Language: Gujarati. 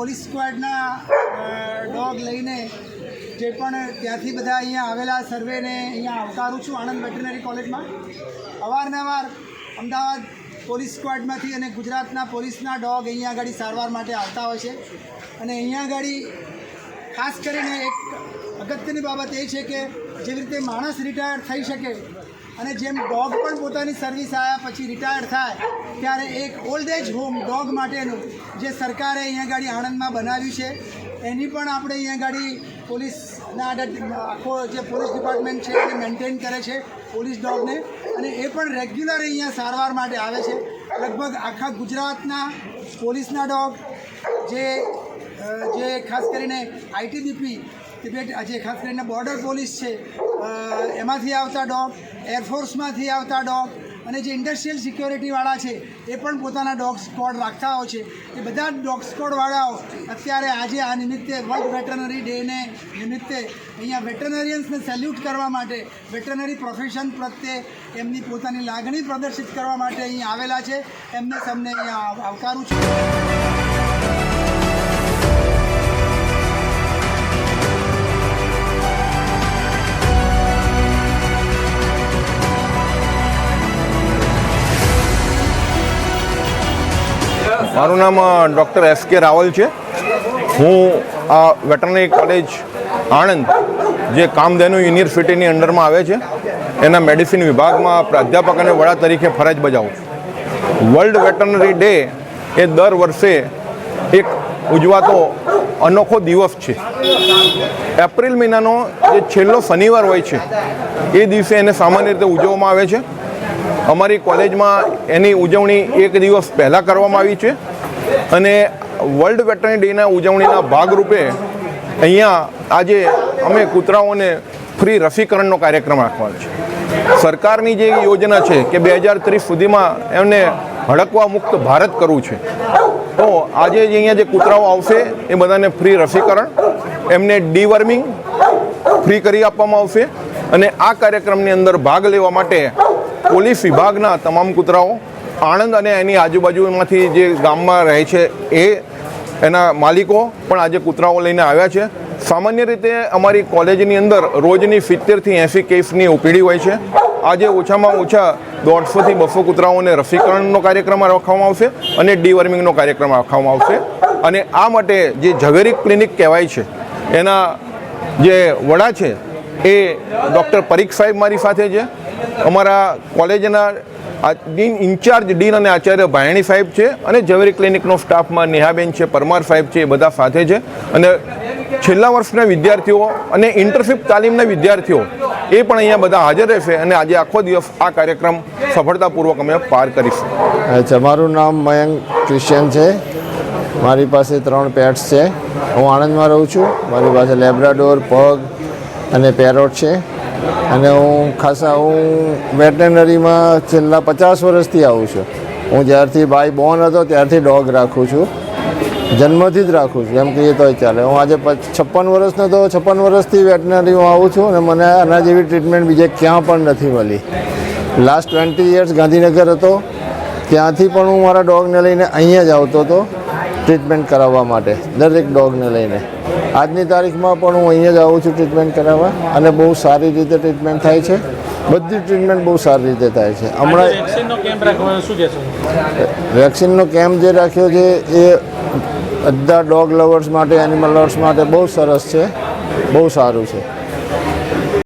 પોલીસ સ્ક્વોડના ડોગ લઈને જે પણ ત્યાંથી બધા અહીંયા આવેલા સર્વેને અહીંયા આવકારું છું આણંદ વેટરનરી કોલેજમાં. અવારનવાર અમદાવાદ પોલીસ સ્ક્વોડમાંથી અને ગુજરાતના પોલીસના ડોગ અહીંયા આગળ સારવાર માટે આવતા હોય છે. અને અહીંયા આગળ ખાસ કરીને એક અગત્યની બાબત એ છે કે જેવી રીતે માણસ રિટાયર થઈ શકે અને જેમ ડોગ પણ પોતાની સર્વિસ આવ્યા પછી રિટાયર થાય, ત્યારે એક ઓલ્ડ એજ હોમ ડોગ માટેનું જે સરકારે અહીંયા ગાડી આણંદમાં બનાવ્યું છે, એની પણ આપણે અહીંયા ગાડી પોલીસના આખો જે પોલીસ ડિપાર્ટમેન્ટ છે એને મેન્ટેન કરે છે પોલીસ ડોગને, અને એ પણ રેગ્યુલર અહીંયા સારવાર માટે આવે છે. લગભગ આખા ગુજરાતના પોલીસના ડોગ, જે જે ખાસ કરીને આઈટીબીપી જે ખાસ કરીને બોર્ડર પોલીસ છે એમાંથી આવતા ડોગ એરફોર્સમાંથી આવતા ડોગ અને જે ઇન્ડસ્ટ્રીયલ સિક્યોરિટીવાળા છે, એ પણ પોતાના ડોગ સ્કોડ રાખતા હોય છે. એ બધા ડોગ સ્કોડવાળાઓ અત્યારે આજે આ નિમિત્તે વર્લ્ડ વેટરનરી ડેને નિમિત્તે અહીંયા વેટરનરિયન્સને સેલ્યુટ કરવા માટે વેટરનરી પ્રોફેશન પ્રત્યે એમની પોતાની લાગણી પ્રદર્શિત કરવા માટે અહીં આવેલા છે. એમને તમને અહીંયા આવકારું છું. મારું નામ ડૉક્ટર એસ કે રાવલ છે. હું આ વેટરનરી કોલેજ આણંદ, જે કામધેનુ યુનિવર્સિટીની અંડરમાં આવે છે, એના મેડિસિન વિભાગમાં પ્રાધ્યાપક અને વડા તરીકે ફરજ બજાવું વર્લ્ડ વેટરનરી ડે એ દર વર્ષે એક ઉજવાતો અનોખો દિવસ છે. એપ્રિલ મહિનાનો જે છેલ્લો શનિવાર હોય છે, એ દિવસે એને સામાન્ય રીતે ઉજવવામાં આવે છે. અમારી કોલેજમાં એની ઉજવણી એક દિવસ પહેલાં કરવામાં આવી છે. અને વર્લ્ડ વેટરની ડેના ઉજવણીના ભાગરૂપે અહીંયા આજે અમે કૂતરાઓને ફ્રી રસીકરણનો કાર્યક્રમ રાખવાનો છે. સરકારની જે યોજના છે કે બે હજાર ત્રીસ સુધીમાં એમને હડકવા મુક્ત ભારત કરવું છે. તો આજે અહીંયા જે કૂતરાઓ આવશે એ બધાને ફ્રી રસીકરણ, એમને ડીવર્મિંગ ફ્રી કરી આપવામાં આવશે અને આ કાર્યક્રમની અંદર ભાગ લેવા માટે પોલીસ વિભાગના તમામ કૂતરાઓ આણંદ અને એની આજુબાજુમાંથી જે ગામમાં રહે છે એ એના માલિકો પણ આજે કૂતરાઓ લઈને આવ્યા છે. સામાન્ય રીતે અમારી કોલેજની અંદર રોજની સિત્તેરથી એંસી કેસની ઉપીડી હોય છે. આજે ઓછામાં ઓછા દોઢસોથી બસો કૂતરાઓને રસીકરણનો કાર્યક્રમ રાખવામાં આવશે અને ડીવર્મિંગનો કાર્યક્રમ રાખવામાં આવશે. અને આ માટે જે ઝવેરી ક્લિનિક કહેવાય છે, એના જે વડા છે એ ડૉક્ટર પરીખ સાહેબ મારી સાથે છે. અમારા કોલેજના આ ડીન ઇન્ચાર્જ ડીન અને આચાર્ય ભાયણી સાહેબ છે અને ઝવેરી ક્લિનિકનો સ્ટાફમાં નેહાબેન છે, પરમાર સાહેબ છે, એ બધા સાથે છે. અને છેલ્લા વર્ષના વિદ્યાર્થીઓ અને ઇન્ટરશિપ તાલીમના વિદ્યાર્થીઓ એ પણ અહીંયા બધા હાજર રહેશે અને આજે આખો દિવસ આ કાર્યક્રમ સફળતાપૂર્વક અમે પાર કરીશું. અચ્છા, મારું નામ મયંક ક્રિશ્ચિયન છે. મારી પાસે ત્રણ પેટ્સ છે. હું આણંદમાં રહું છું. મારી પાસે લેબ્રાડોર, પગ અને પેરોટ છે. અને હું. ખાસા હું વેટરનરીમાં છેલ્લા પચાસ વર્ષથી આવું છું. હું જ્યારથી ભાઈ બોર્ન હતો ત્યારથી ડોગ રાખું છું. જન્મથી જ રાખું છું. એમ કહીએ તોય ચાલે. હું આજે છપ્પન વર્ષનો તો છપ્પન વર્ષથી હું આવું છું અને મને આના જેવી ટ્રીટમેન્ટ બીજે ક્યાં પણ નથી મળી. લાસ્ટ ટ્વેન્ટી યર્સ ગાંધીનગર હતો. ત્યાંથી પણ હું મારા ડોગને લઈને અહીંયા જ આવતો હતો. ટ્રીટમેન્ટ કરાવવા માટે દરેક ડોગને લઈને. આજની તારીખમાં પણ હું અહીંયા જ આવું છું ટ્રીટમેન્ટ કરાવવા અને બહુ સારી રીતે ટ્રીટમેન્ટ થાય છે. બધી ટ્રીટમેન્ટ બહુ સારી રીતે થાય છે. હમણાં વેક્સિનનો કેમ્પ જે રાખ્યો છે એ બધા ડોગ લવર્સ માટે એનિમલ લવર્સ માટે બહુ સરસ છે. બહુ સારું છે.